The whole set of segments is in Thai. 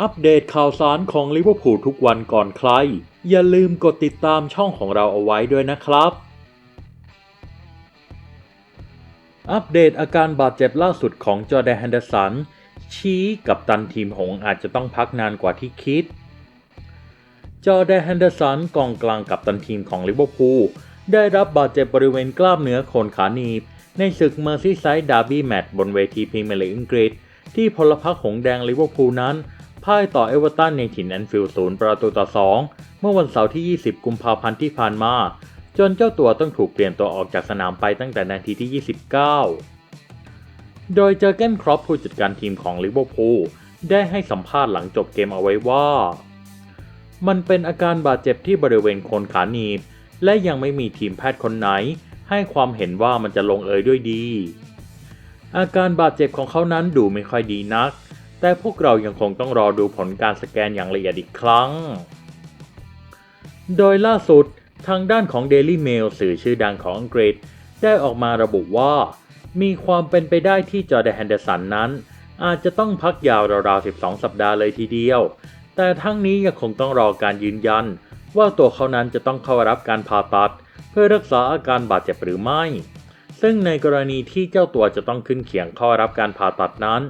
อัปเดตข่าวสารของลิเวอร์พูลทุกวันก่อนใคร อย่าลืมกดติดตามช่องของเราเอาไว้ด้วยนะครับ อัปเดตอาการบาดเจ็บล่าสุดของจอแดนแฮนเดอร์สัน ชี้กับตันทีมหงอาจจะต้องพักนานกว่าที่คิด จอแดนแฮนเดอร์สันกองกลางกับตันทีมของลิเวอร์พูลได้รับบาดเจ็บบริเวณกล้ามเนื้อโคนขาหนีบ ในศึกเมอร์ซีไซด์ดาร์บี้แมตช์บนเวทีพรีเมียร์ลีกอังกฤษที่พลพรรคหงแดงลิเวอร์พูลนั้น พ่ายต่อเอเวอร์ตันในถิ่นแอนฟิลด์ศูนย์ประตูต่อ 2 เมื่อวันเสาร์ที่ 20 กุมภาพันธ์ที่ผ่านมา จนเจ้าตัวต้องถูกเปลี่ยนตัวออกจากสนามไปตั้งแต่นาทีที่ 29 โดยเจอเกนครอปผู้จัดการทีมของลิเวอร์พูลได้ให้สัมภาษณ์หลังจบเกมเอาไว้ว่า มันเป็นอาการบาดเจ็บที่บริเวณโคนขาหนีบ และยังไม่มีทีมแพทย์คนไหน ให้ความเห็นว่ามันจะลงเอยด้วยดี อาการบาดเจ็บของเขานั้นดูไม่ค่อยดีนัก แต่พวกเรายังคงต้องรอดูผลการสแกนอย่างละเอียดอีกครั้ง โดยล่าสุดทางด้านของ Daily Mail สื่อชื่อดังของอังกฤษ ได้ออกมาระบุว่า มีความเป็นไปได้ที่จอร์แดนแฮนเดอร์สันนั้น อาจจะต้องพักยาวราวๆ 12 สัปดาห์เลยทีเดียว แต่ทั้งนี้ยังคงต้องรอการยืนยัน ว่าตัวเขานั้นจะต้องเข้ารับการผ่าตัด เพื่อรักษาอาการบาดเจ็บหรือไม่ ซึ่งในกรณีที่เจ้าตัวจะต้องขึ้นเขียงเข้ารับการผ่าตัดนั้น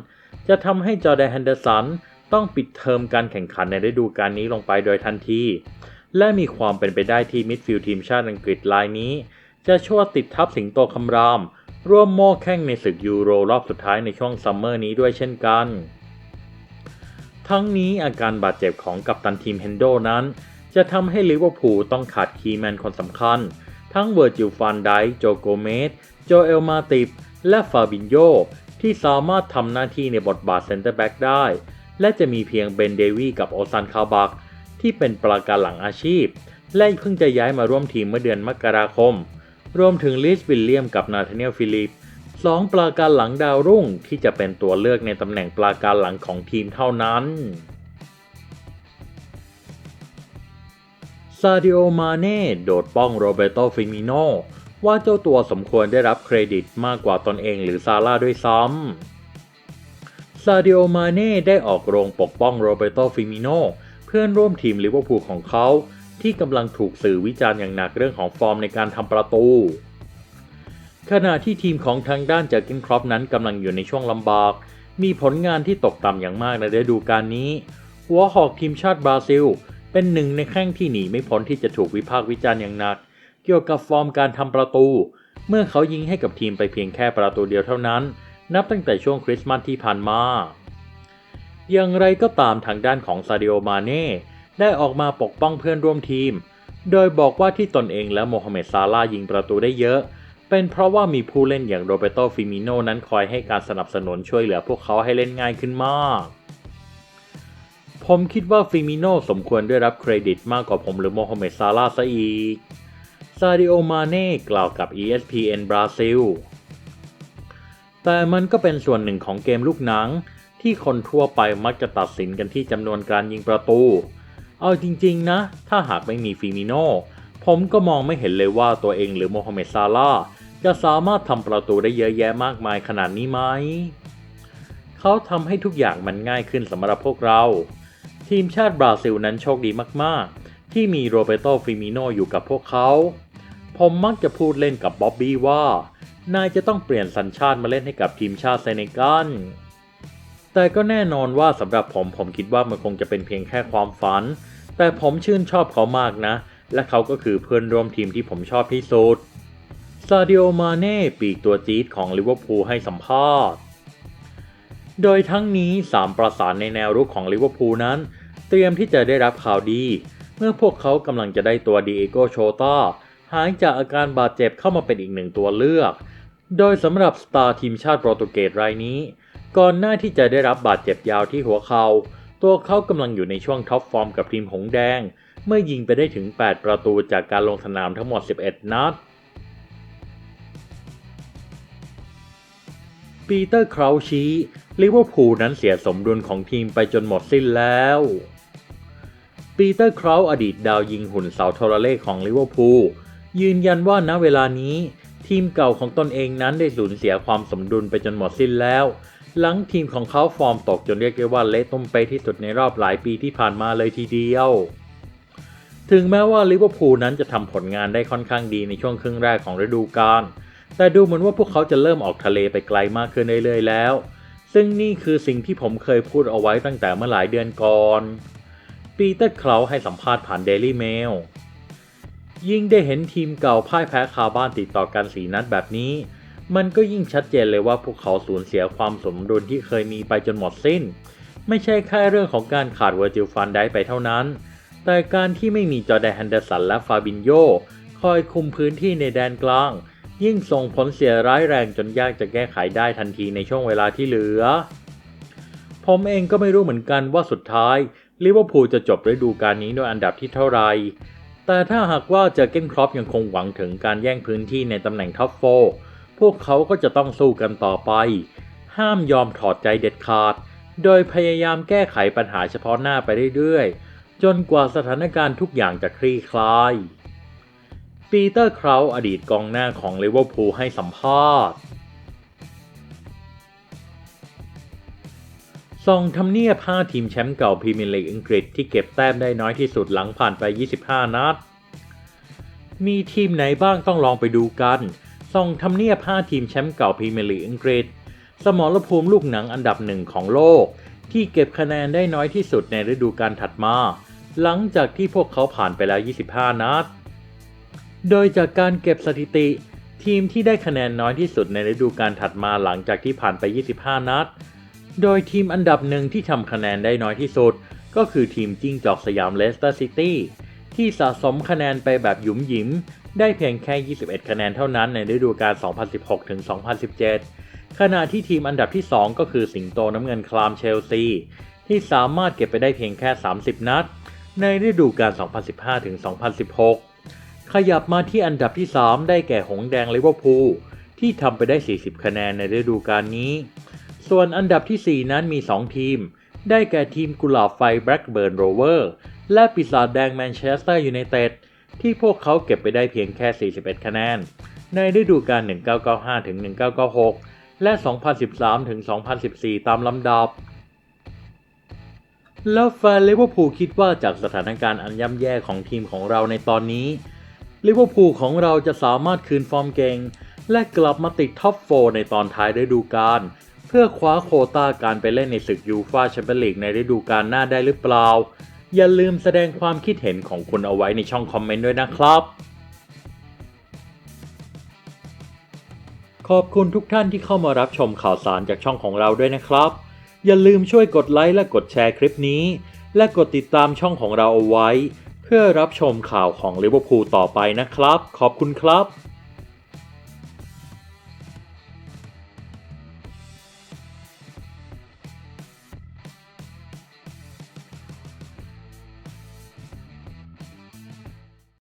จะทำให้จอแดนแฮนเดอร์สันต้องปิดเทอมการแข่งขันในฤดูกาลนี้ลงไปโดยทันที และมีความเป็นไปได้ที่มิดฟิลด์ทีมชาติอังกฤษรายนี้ จะชั่วติดทับสิงโตคำราม ร่วมโม่แข่งในศึกยูโรรอบสุดท้ายในช่วงซัมเมอร์นี้ด้วยเช่นกัน ทั้งนี้อาการบาดเจ็บของกัปตันทีมเฮนโดนั้น จะทำให้ลิเวอร์พูลต้องขาดคีย์แมนคนสำคัญ ทั้งเวอร์จิลฟานไดโจโกเมสโจเอลมาติฟและฟาบินโย ที่สามารถทำหน้าที่ในบทบาทเซนเตอร์แบ็กได้ และจะมีเพียงเบนเดวีกับโอซันคาบักที่เป็นปราการหลังอาชีพ และเพิ่งจะย้ายมาร่วมทีมเมื่อเดือนมกราคม รวมถึงลิสวิลเลียมกับนาธานีลฟิลิปสองปราการหลังดาวรุ่งที่จะเป็นตัวเลือกในตำแหน่งปราการหลังของทีมเท่านั้นซาดิโอ มาเน่ โดดป้องโรเบโต ฟิมิโน ว่าเจ้าตัวสมควรได้รับเครดิตมากกว่าตนเองหรือซาร่าด้วยซ้ำซาดิโอมาเน่ได้ออกโรงปกป้องโรเบโตฟิมิโนเพื่อนร่วมทีมลิเวอร์พูลของเขา ที่กำลังถูกสื่อวิจารณ์อย่างหนักเรื่องของฟอร์มในการทำประตู ขณะที่ทีมของทางด้านเจากกินครอปนั้นกำลังอยู่ในช่วงลำบาก มีผลงานที่ตกต่ำอย่างมากในฤดูกาลนี้ หัวหอกทีมชาติบราซิล เป็นหนึ่งในแข้งที่หนีไม่พ้นที่จะถูกวิพากษ์วิจารณ์อย่างหนัก เกี่ยวกับฟอร์มการทำประตู เมื่อเขายิงให้กับทีมไปเพียงแค่ประตูเดียวเท่านั้น นับตั้งแต่ช่วงคริสต์มาสที่ผ่านมา อย่างไรก็ตามทางด้านของซาดิโอมาเน่ได้ออกมาปกป้องเพื่อนร่วมทีม โดยบอกว่าที่ตนเองและโมฮัมเหม็ดซาลายิงประตูได้เยอะ เป็นเพราะว่ามีผู้เล่นอย่างโรเบโตฟิมิโนนั้นคอยให้การสนับสนุนช่วยเหลือพวกเขาให้เล่นง่ายขึ้นมาก ผมคิดว่าฟิมิโนสมควรได้รับเครดิตมากกว่าผมหรือโมฮัมเหม็ดซาลาซะอีก ซาดิโอ มาเน่ กล่าวกับ ESPN บราซิล แต่มันก็เป็นส่วนหนึ่งของเกมลูกหนัง ที่คนทั่วไปมักจะตัดสินกันที่จำนวนการยิงประตู เอาจริงๆนะ ถ้าหากไม่มีฟิมิโน ผมก็มองไม่เห็นเลยว่าตัวเองหรือโมฮัมเหม็ดซาลาจะสามารถทำประตูได้เยอะแยะมากมายขนาดนี้ไหม เขาทำให้ทุกอย่างมันง่ายขึ้นสำหรับพวกเรา ทีมชาติบราซิลนั้นโชคดีมากๆ ที่มีโรเบโตฟิมิโนอยู่กับพวกเขา ผมมักจะพูดเล่นกับบ๊อบบี้ว่า นายจะต้องเปลี่ยนสัญชาติมาเล่นให้กับทีมชาติเซเนกัลแต่ก็แน่นอนว่าสำหรับผมผมคิดว่ามันคงจะเป็นเพียงแค่ความฝัน แต่ผมชื่นชอบเขามากนะ และเขาก็คือเพื่อนร่วมทีมที่ผมชอบที่สุดซาดิโอมาเน่ปีกตัวจี๊ดของลิเวอร์พูลให้สัมภาษณ์ โดยทั้งนี้สามประสานในแนวรุกของลิเวอร์พูลนั้น เตรียมที่จะได้รับข่าวดี เมื่อพวกเขากำลังจะได้ตัวดีเอโกโชตา หายจากอาการบาดเจ็บเข้ามาเป็นอีกหนึ่งตัวเลือก โดยสำหรับสตาร์ทีมชาติโปรตุเกสรายนี้ ก่อนหน้าที่จะได้รับบาดเจ็บยาวที่หัวเขา่าตัวเขากำลังอยู่ในช่วงท็อปฟอร์มกับทีมหงแดง เมื่อยิงไปได้ถึง 8 ประตูจากการลงสนามทั้งหมด 11 นัดปีเตอร์คราวชีลิเวอร์พูลนั้นเสียสมดุลของทีมไปจนหมดสิ้นแล้ว ปีเตอร์คราวอดีตดาวยิงหุ่นเสาโทรเลขของลิเวอร์พูล ยืนยันว่าณเวลานี้ ทีมเก่าของตนเองนั้นได้สูญเสียความสมดุลไปจนหมดสิ้นแล้ว หลังทีมของเขาฟอร์มตกจนเรียกได้ว่าเละต้มเปที่สุดในรอบหลายปีที่ผ่านมาเลยทีเดียว ถึงแม้ว่าลิเวอร์พูลนั้นจะทำผลงานได้ค่อนข้างดีในช่วงครึ่งแรกของฤดูกาลแต่ดูเหมือนว่าพวกเขาจะเริ่มออกทะเลไปไกลมากขึ้นเรื่อยๆแล้ว ซึ่งนี่คือสิ่งที่ผมเคยพูดเอาไว้ตั้งแต่เมื่อหลายเดือนก่อน ปีเตอร์เคลาให้สัมภาษณ์ผ่านเดลี่เมล ยิ่งได้เห็นทีมเก่าพ่ายแพ้คาบ้านติดต่อกันสีนัดแบบนี้ มันก็ยิ่งชัดเจนเลยว่าพวกเขาสูญเสียความสมดุลที่เคยมีไปจนหมดสิ้น ไม่ใช่แค่เรื่องของการขาดเวอร์จิลฟันได้ไปเท่านั้น แต่การที่ไม่มีจอแดนแฮนเดอร์สันและฟาบินโยคอยคุมพื้นที่ในแดนกลาง ยิ่งส่งผลเสียร้ายแรงจนยากจะแก้ไขได้ทันทีในช่วงเวลาที่เหลือ ผมเองก็ไม่รู้เหมือนกันว่าสุดท้ายลิเวอร์พูลจะจบฤดูกาลนี้ด้วยอันดับที่เท่าไหร่ แต่ถ้าหากว่าเจอเกนครอปยังคงหวังถึงการแย่งพื้นที่ในตำแหน่งท็อปโฟพวกเขาก็จะต้องสู้กันต่อไป ห้ามยอมถอดใจเด็ดขาด โดยพยายามแก้ไขปัญหาเฉพาะหน้าไปเรื่อยๆ จนกว่าสถานการณ์ทุกอย่างจะคลี่คลายปีเตอร์คราวอดีตกองหน้าของลิเวอร์พูลให้สัมภาษณ์ ส่งทำเนียบ 5 ทีมแชมป์เก่าพรีเมียร์ลีกอังกฤษที่เก็บแต้มได้น้อยที่สุดหลังผ่านไป 25 นัด มีทีมไหนบ้างต้องลองไปดูกัน ส่งทำเนียบ 5 ทีมแชมป์เก่าพรีเมียร์ลีกอังกฤษ สมรภูมิลูกหนังอันดับหนึ่งของโลก ที่เก็บคะแนนได้น้อยที่สุดในฤดูกาลถัดมา หลังจากที่พวกเขาผ่านไปแล้ว 25 นัด โดยจากการเก็บสถิติ ทีมที่ได้คะแนนน้อยที่สุดในฤดูกาลถัดมาหลังจากที่ผ่านไป 25 นัด โดยทีมอันดับหนึ่งที่ทำคะแนนได้น้อยที่สุด ก็คือทีมจิ้งจอกสยามเลสเตอร์ซิตี้ที่สะสมคะแนนไปแบบหยุมหยิม ได้เพียงแค่ 21 คะแนนเท่านั้นในฤดูกาล 2016-2017 ขณะที่ทีมอันดับที่ 2 ก็คือสิงโตน้ำเงินคลามเชลซี ที่สามารถเก็บไปได้เพียงแค่ 30 นัด ในฤดูกาล 2015-2016 ขยับมาที่อันดับที่ 3 ได้แก่หงแดงลิเวอร์พูลที่ทำไปได้ 40 คะแนนในฤดูกาลนี้ ส่วนอันดับที่ 4 นั้นมี 2 ทีม ได้แก่ทีมกุหลาบไฟแบล็กเบิร์นโรเวอร์และปีศาจแดงแมนเชสเตอร์ยูไนเต็ดที่พวกเขาเก็บไปได้เพียงแค่ 41 คะแนน ในฤดูกาล 1995-1996 และ 2013-2014 ตามลำดับ แล้วแฟนลิเวอร์พูลคิดว่าจากสถานการณ์อันย่ำแย่ของทีมของเราในตอนนี้ลิเวอร์พูลของเราจะสามารถคืนฟอร์มเก่ง และกลับมาติดท็อปโฟในตอนท้ายฤดูกาล พื่อคว้าโคต้าการไปเล่นในศึกยูฟาแชมเปี้ยนลีกในฤดูกาลหน้าได้หรือเปล่า อย่าลืมแสดงความคิดเห็นของคุณเอาไว้ในช่องคอมเมนต์ด้วยนะครับ ขอบคุณทุกท่านที่เข้ามารับชมข่าวสารจากช่องของเราด้วยนะครับ อย่าลืมช่วยกดไลค์และกดแชร์คลิปนี้ และกดติดตามช่องของเราเอาไว้ เพื่อรับชมข่าวของลิเวอร์พูลต่อไปนะครับ ขอบคุณครับ